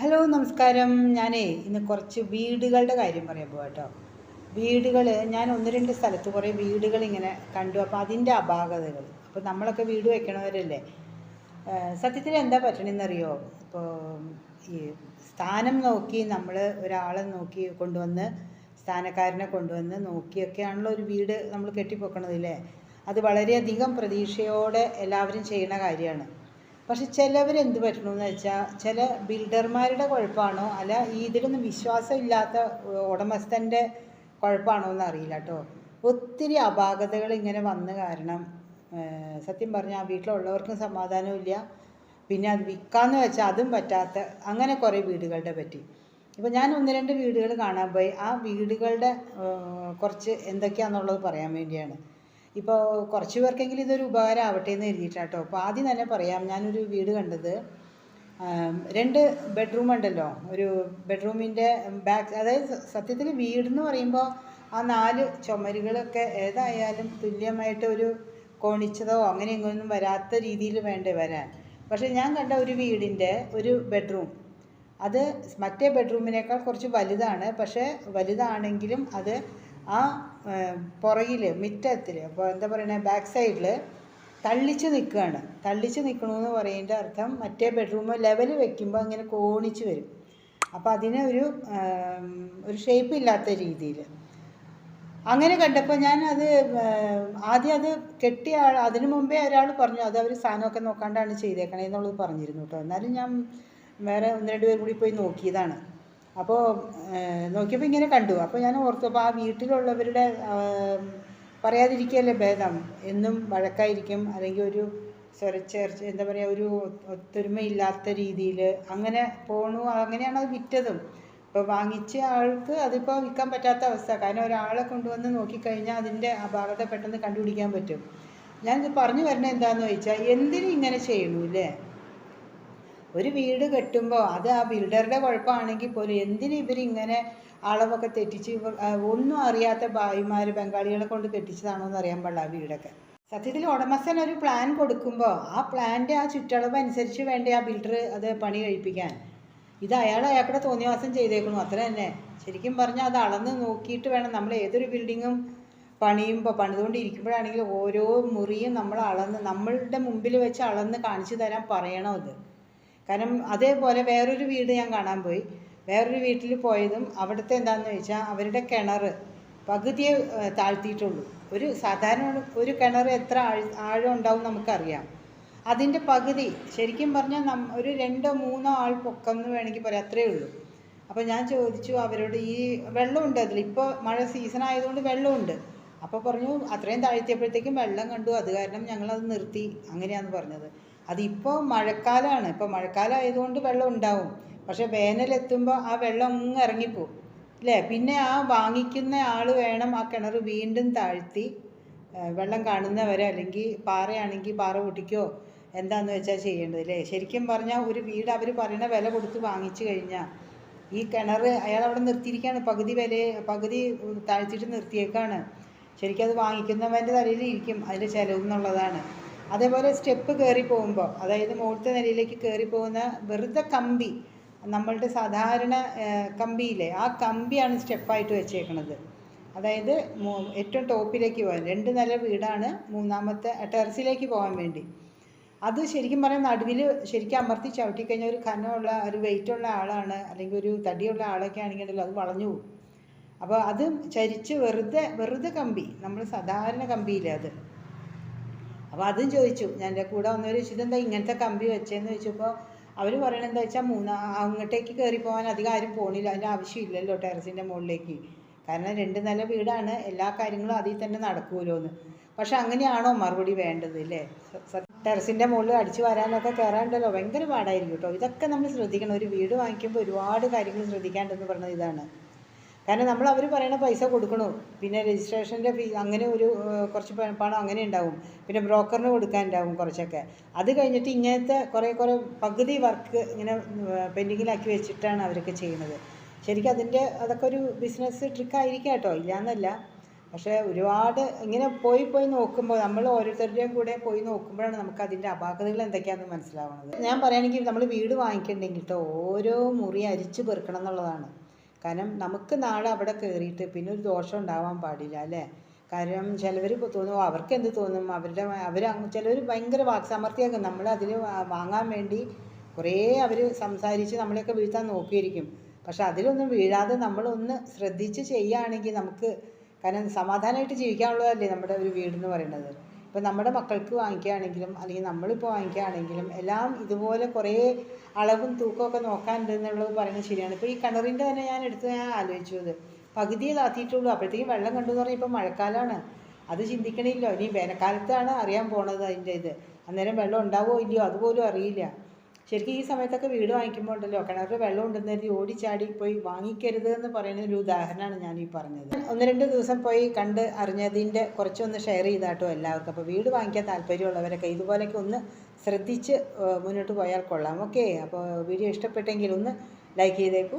Hello നമസ്കാരം. ഞാനേ ഇന്ന് കുറച്ച് വീടുകളുടെ കാര്യം പറയാൻ പോകാം കേട്ടോ വീടുകൾ ഞാൻ ഒന്ന് രണ്ട് സ്ഥലത്ത് കുറേ വീടുകൾ ഇങ്ങനെ കണ്ടു. അപ്പോൾ അതിന്റെ അപാകതകൾ. അപ്പോൾ നമ്മളൊക്കെ വീട് വയ്ക്കണവരല്ലേ സത്യത്തിൽ എന്താ പറ്റണമെന്നറിയോ ഇപ്പോൾ ഈ സ്ഥാനം നോക്കി നമ്മൾ ഒരാളെ നോക്കി കൊണ്ടുവന്ന് സ്ഥാനക്കാരനെ കൊണ്ടുവന്ന് നോക്കിയൊക്കെയാണല്ലോ ഒരു വീട് നമ്മൾ കെട്ടിപ്പൊക്കണതില്ലേ അത് വളരെയധികം പ്രതീക്ഷയോടെ എല്ലാവരും ചെയ്യുന്ന കാര്യമാണ്. പക്ഷെ ചിലവർ എന്ത് പറ്റണമെന്ന് വെച്ചാൽ ചില ബിൽഡർമാരുടെ കുഴപ്പമാണോ? അല്ല ഇതിലൊന്നും വിശ്വാസമില്ലാത്ത ഉടമസ്ഥന്റെ കുഴപ്പമാണോ എന്ന് അറിയില്ല കേട്ടോ. ഒത്തിരി അപാകതകൾ ഇങ്ങനെ വന്ന കാരണം സത്യം പറഞ്ഞാൽ ആ വീട്ടിലുള്ളവർക്കും സമാധാനമില്ല പിന്നെ അത് വിൽക്കാമെന്ന് വെച്ചാൽ അതും പറ്റാത്ത അങ്ങനെ കുറേ വീടുകളുടെ പറ്റി. ഇപ്പോൾ ഞാൻ ഒന്ന് രണ്ട് വീടുകൾ കാണാൻ പോയി. ആ വീടുകളുടെ കുറച്ച് എന്തൊക്കെയാണെന്നുള്ളത് പറയാൻ വേണ്ടിയാണ്. ഇപ്പോൾ കുറച്ച് പേർക്കെങ്കിലും ഇതൊരു ഉപകാരം ആവട്ടെ എന്ന് കരുതിയിട്ടാട്ടോ. അപ്പോൾ ആദ്യം തന്നെ പറയാം ഞാനൊരു വീട് കണ്ടത് രണ്ട് ബെഡ്റൂം ഉണ്ടല്ലോ. ഒരു ബെഡ്റൂമിന്റെ ബാക്ക് അതായത് സത്യത്തിൽ വീട് എന്ന് പറയുമ്പോൾ ആ നാല് ചുമരുകളൊക്കെ ഏതായാലും തുല്യമായിട്ട് ഒരു കോണിച്ചതോ അങ്ങനെ ഇങ്ങനെയൊന്നും വരാത്ത രീതിയിൽ വേണ്ടേ വരാൻ. പക്ഷേ ഞാൻ കണ്ട ഒരു വീടിന്റെ ഒരു ബെഡ്റൂം അത് മറ്റേ ബെഡ്റൂമിനേക്കാൾ കുറച്ച് വലുതാണ്. പക്ഷേ വലുതാണെങ്കിലും അത് ആ പുറകിൽ മിറ്റത്തിൽ അപ്പോൾ എന്താ പറയുന്നത് ബാക്ക് സൈഡിൽ തള്ളിച്ച് നിൽക്കുകയാണ് തള്ളിച്ച് നിൽക്കണമെന്ന് പറയുന്നതിന്റെ അർത്ഥം മറ്റേ ബെഡ്റൂം ലെവൽ വെക്കുമ്പോൾ അങ്ങനെ കോണിച്ച് വരും. അപ്പോൾ അതിന് ഒരു ഒരു ഷേപ്പ് ഇല്ലാത്ത രീതിയിൽ അങ്ങനെ കണ്ടപ്പോൾ ഞാൻ അത് ആദ്യം അത് കെട്ടിയ ആൾ അതിനു മുമ്പേ ഒരാൾ പറഞ്ഞു അത് അവർ സാധനമൊക്കെ നോക്കാണ്ടാണ് ചെയ്തേക്കണേ എന്നുള്ളത് പറഞ്ഞിരുന്നു കേട്ടോ എന്നാലും ഞാൻ വേറെ ഒന്ന് രണ്ട് പേരും കൂടി പോയി നോക്കിയതാണ്. അപ്പോൾ നോക്കിയപ്പോൾ ഇങ്ങനെ കണ്ടു. അപ്പോൾ ഞാൻ ഓർത്തു അപ്പോൾ ആ വീട്ടിലുള്ളവരുടെ പറയാതിരിക്കുകയല്ലേ ഭേദം. എന്നും വഴക്കായിരിക്കും. അല്ലെങ്കിൽ ഒരു സ്വരച്ചേർച്ച എന്താ പറയുക ഒരു ഒത്തൊരുമയില്ലാത്ത രീതിയിൽ അങ്ങനെ പോണു. അങ്ങനെയാണ് അത് വിറ്റതും. ഇപ്പോൾ വാങ്ങിച്ച ആൾക്ക് അതിപ്പോൾ വിൽക്കാൻ പറ്റാത്ത അവസ്ഥ. കാരണം ഒരാളെ കൊണ്ടുവന്ന് നോക്കിക്കഴിഞ്ഞാൽ അതിന്റെ അപാകത പെട്ടെന്ന് കണ്ടുപിടിക്കാൻ പറ്റും. ഞാനിത് പറഞ്ഞു വരുന്നത് എന്താണെന്ന് ചോദിച്ചാൽ എന്തിനും ഇങ്ങനെ ചെയ്യണു അല്ലേ ഒരു വീട് കെട്ടുമ്പോൾ അത് ആ ബിൽഡറുടെ കുഴപ്പമാണെങ്കിൽ പോലും എന്തിനു ഇവരിങ്ങനെ അളവൊക്കെ തെറ്റിച്ച് ഒന്നും അറിയാത്ത ഭായിമാർ ബംഗാളികളെ കൊണ്ട് കെട്ടിച്ചതാണോ എന്ന് അറിയാൻ പാടില്ല ആ വീടൊക്കെ. സത്യത്തിൽ ഉടമസ്ഥൻ ഒരു പ്ലാൻ കൊടുക്കുമ്പോൾ ആ പ്ലാന്റെ ആ ചുറ്റളവ് അനുസരിച്ച് വേണ്ടേ ആ ബിൽഡർ അത് പണി കഴിപ്പിക്കാൻ? ഇത് അയാൾ അയാൾക്കുടെ തോന്നിയവാസം ചെയ്തേക്കണു അത്ര തന്നെ. ശരിക്കും പറഞ്ഞാൽ അത് അളന്ന് നോക്കിയിട്ട് വേണം നമ്മൾ ഏതൊരു ബിൽഡിങ്ങും പണിയുമ്പോൾ പണിതുകൊണ്ടിരിക്കുമ്പോഴാണെങ്കിലും ഓരോ മുറിയും നമ്മൾ അളന്ന് നമ്മളുടെ മുമ്പിൽ വെച്ച് അളന്ന് കാണിച്ചു തരാൻ പറയണം അത് കാരണം അതേപോലെ വേറൊരു വീട് ഞാൻ കാണാൻ പോയി. വേറൊരു വീട്ടിൽ പോയതും അവിടുത്തെ എന്താണെന്ന് വെച്ചാൽ അവരുടെ കിണർ പകുതിയെ താഴ്ത്തിയിട്ടുള്ളൂ. ഒരു സാധാരണ ഒരു കിണർ എത്ര ആഴം ഉണ്ടാവും നമുക്കറിയാം. അതിന്റെ പകുതി ശരിക്കും പറഞ്ഞാൽ നം ഒരു രണ്ടോ മൂന്നോ ആൾ പൊക്കം എന്ന് വേണമെങ്കിൽ പറയാം അത്രയേ ഉള്ളൂ. അപ്പോൾ ഞാൻ ചോദിച്ചു അവരോട് ഈ വെള്ളമുണ്ട് അതിൽ? ഇപ്പോൾ മഴ സീസൺ ആയതുകൊണ്ട് വെള്ളമുണ്ട്. അപ്പോൾ പറഞ്ഞു അത്രയും താഴ്ത്തിയപ്പോഴത്തേക്കും വെള്ളം കണ്ടു. അത് കാരണം ഞങ്ങളത് നിർത്തി. അങ്ങനെയാണ് പറഞ്ഞത്. അതിപ്പോൾ മഴക്കാലമാണ് ഇപ്പോൾ മഴക്കാലം ആയതുകൊണ്ട് വെള്ളം ഉണ്ടാവും പക്ഷേ വേനലെത്തുമ്പോൾ ആ വെള്ളം അങ്ങ് ഇറങ്ങിപ്പോവും അല്ലേ പിന്നെ ആ വാങ്ങിക്കുന്ന ആൾ വേണം ആ കിണർ വീണ്ടും താഴ്ത്തി വെള്ളം കാണുന്നവരെ അല്ലെങ്കിൽ പാറയാണെങ്കിൽ പാറ പൊട്ടിക്കോ എന്താന്ന് വെച്ചാൽ ചെയ്യേണ്ടത് അല്ലേ ശരിക്കും പറഞ്ഞാൽ ഒരു വീട് അവർ പറയുന്ന വില കൊടുത്ത് വാങ്ങിച്ചു കഴിഞ്ഞാൽ ഈ കിണർ അയാൾ അവിടെ നിർത്തിയിരിക്കുകയാണ്. പകുതി വില പകുതി താഴ്ത്തിയിട്ട് നിർത്തിയേക്കാണ്. ശരിക്കും അത് വാങ്ങിക്കുന്നവന്റെ തലയിൽ ഇരിക്കും അതിന്റെ ചിലവ് എന്നുള്ളതാണ്. അതേപോലെ സ്റ്റെപ്പ് കയറി പോകുമ്പോൾ അതായത് മുകളിലത്തെ നിലയിലേക്ക് കയറി പോകുന്ന വെറുതെ കമ്പി നമ്മളുടെ സാധാരണ കമ്പിയില്ലേ ആ കമ്പിയാണ് സ്റ്റെപ്പായിട്ട് വെച്ചേക്കണത്. അതായത് ഏറ്റവും ടോപ്പിലേക്ക് പോകാൻ രണ്ട് നില വീടാണ് മൂന്നാമത്തെ ടെറസിലേക്ക് പോകാൻ വേണ്ടി. അത് ശരിക്കും പറഞ്ഞാൽ നടുവിൽ ശരിക്കും അമർത്തി ചവിട്ടിക്കഴിഞ്ഞാൽ ഒരു കനമുള്ള ഒരു വെയിറ്റ് ഉള്ള ആളാണ് അല്ലെങ്കിൽ ഒരു തടിയുള്ള ആളൊക്കെ ആണെങ്കിലല്ലോ അത് വളഞ്ഞു പോകും. അപ്പോൾ അത് ചരിച്ച് വെറുതെ വെറുതെ കമ്പി നമ്മൾ സാധാരണ കമ്പിയില്ലേ അത്. അപ്പോൾ അതും ചോദിച്ചു. ഞാൻ എന്റെ കൂടെ വന്നവർ ചോദിച്ചു ഇതെന്താ ഇങ്ങനത്തെ കമ്പി വെച്ചതെന്ന് ചോദിച്ചപ്പോൾ അവർ പറയണത് എന്താ വെച്ചാൽ മൂന്നാ അങ്ങോട്ടേക്ക് കയറി പോകാൻ അധികം ആരും പോണില്ല. അതിന്റെ ആവശ്യമില്ലല്ലോ ടെറസിന്റെ മുകളിലേക്ക്. കാരണം രണ്ട് നില വീടാണ് എല്ലാ കാര്യങ്ങളും അതിൽ തന്നെ നടക്കുമല്ലോ എന്ന് പക്ഷെ അങ്ങനെയാണോ മറുപടി വേണ്ടത് അല്ലേ ടെറസിന്റെ മുകളിൽ അടിച്ചു വരാനൊക്കെ കയറാണ്ടല്ലോ ഭയങ്കര പാടായിരിക്കും കേട്ടോ ഇതൊക്കെ നമ്മൾ ശ്രദ്ധിക്കണം. ഒരു വീട് വാങ്ങിക്കുമ്പോൾ ഒരുപാട് കാര്യങ്ങൾ ശ്രദ്ധിക്കാണ്ടെന്ന് പറഞ്ഞത് ഇതാണ്. കാരണം നമ്മൾ അവർ പറയുന്ന പൈസ കൊടുക്കണു? പിന്നെ രജിസ്ട്രേഷന്റെ ഫീ അങ്ങനെ ഒരു കുറച്ച് പണം അങ്ങനെ ഉണ്ടാവും. പിന്നെ ബ്രോക്കറിന് കൊടുക്കാനുണ്ടാവും കുറച്ചൊക്കെ. അത് കഴിഞ്ഞിട്ട് ഇങ്ങനത്തെ കുറേ കുറേ പകുതി വർക്ക് ഇങ്ങനെ പെൻഡിങ്ങിലാക്കി വെച്ചിട്ടാണ് അവരൊക്കെ ചെയ്യുന്നത്. ശരിക്കും അതിന്റെ അതൊക്കെ ഒരു ബിസിനസ് ട്രിക്കായിരിക്കാം കേട്ടോ. ഇല്ലയെന്നല്ല പക്ഷേ ഒരുപാട് ഇങ്ങനെ പോയി പോയി നോക്കുമ്പോൾ നമ്മൾ ഓരോരുത്തരുടെയും കൂടെ പോയി നോക്കുമ്പോഴാണ് നമുക്ക് അതിന്റെ അപാകതകൾ എന്തൊക്കെയാണെന്ന് മനസ്സിലാവുന്നത്. ഞാൻ പറയുകയാണെങ്കിൽ നമ്മൾ വീട് വാങ്ങിക്കണമെങ്കിൽ കേട്ടോ ഓരോ മുറി അരിച്ചു പെറുക്കണം എന്നുള്ളതാണ്. കാരണം നമുക്ക് നാളെ അവിടെ കയറിയിട്ട് പിന്നെ ഒരു ദോഷം ഉണ്ടാവാൻ പാടില്ല അല്ലേ? കാരണം ചിലവർ തോന്നും അവർക്ക് എന്ത് തോന്നും? അവരുടെ അവർ ചിലവർ ഭയങ്കര വാക്സാമർത്ഥ്യമാക്കും നമ്മൾ അതിൽ വാങ്ങാൻ വേണ്ടി കുറേ അവർ സംസാരിച്ച് നമ്മളെയൊക്കെ വീഴ്ത്താൻ നോക്കിയിരിക്കും. പക്ഷെ അതിലൊന്നും വീഴാതെ നമ്മളൊന്ന് ശ്രദ്ധിച്ച് ചെയ്യുകയാണെങ്കിൽ നമുക്ക് കാരണം സമാധാനമായിട്ട് ജീവിക്കാനുള്ളതല്ലേ നമ്മുടെ ഒരു വീട് എന്ന് പറയുന്നത്. ഇപ്പം നമ്മുടെ മക്കൾക്ക് വാങ്ങിക്കുകയാണെങ്കിലും അല്ലെങ്കിൽ നമ്മളിപ്പോൾ വാങ്ങിക്കുകയാണെങ്കിലും എല്ലാം ഇതുപോലെ കുറേ അളവും തൂക്കമൊക്കെ നോക്കാനുണ്ട് എന്നുള്ളത് പറയുന്നത് ശരിയാണ്. ഇപ്പോൾ ഈ കിണറിന്റെ തന്നെ ഞാൻ എടുത്ത് ഞാൻ ആലോചിച്ചു അത് പകുതിയെ താത്തിയിട്ടുള്ളൂ അപ്പോഴത്തേക്കും വെള്ളം കണ്ടു എന്ന് പറഞ്ഞാൽ ഇപ്പോൾ മഴക്കാലമാണ് അത് ചിന്തിക്കണില്ലോ. ഇനി വേനൽക്കാലത്താണ് അറിയാൻ പോണത് അതിന്റെ ഇത്. അന്നേരം വെള്ളം ഉണ്ടാവോ ഇല്ലയോ അതുപോലും അറിയില്ല. ശരിക്കും ഈ സമയത്തൊക്കെ വീട് വാങ്ങിക്കുമ്പോൾ ഉണ്ടല്ലോ കിണറിൽ വെള്ളം ഉണ്ടെന്ന് കരുതി ഓടിച്ചാടി പോയി വാങ്ങിക്കരുത് എന്ന് പറയുന്ന ഒരു ഉദാഹരണമാണ് ഞാൻ ഈ പറഞ്ഞത്. ഒന്ന് രണ്ട് ദിവസം പോയി കണ്ട് അറിഞ്ഞതിന്റെ കുറച്ചൊന്ന് ഷെയർ ചെയ്താട്ടോ എല്ലാവർക്കും. അപ്പോൾ വീട് വാങ്ങിക്കാൻ താല്പര്യമുള്ളവരൊക്കെ ഇതുപോലെയൊക്കെ ഒന്ന് ശ്രദ്ധിച്ച് മുന്നോട്ട് പോയാൽ കൊള്ളാം. ഓക്കെ അപ്പോൾ വീഡിയോ ഇഷ്ടപ്പെട്ടെങ്കിൽ ഒന്ന് ലൈക്ക് ചെയ്തേക്കൂ.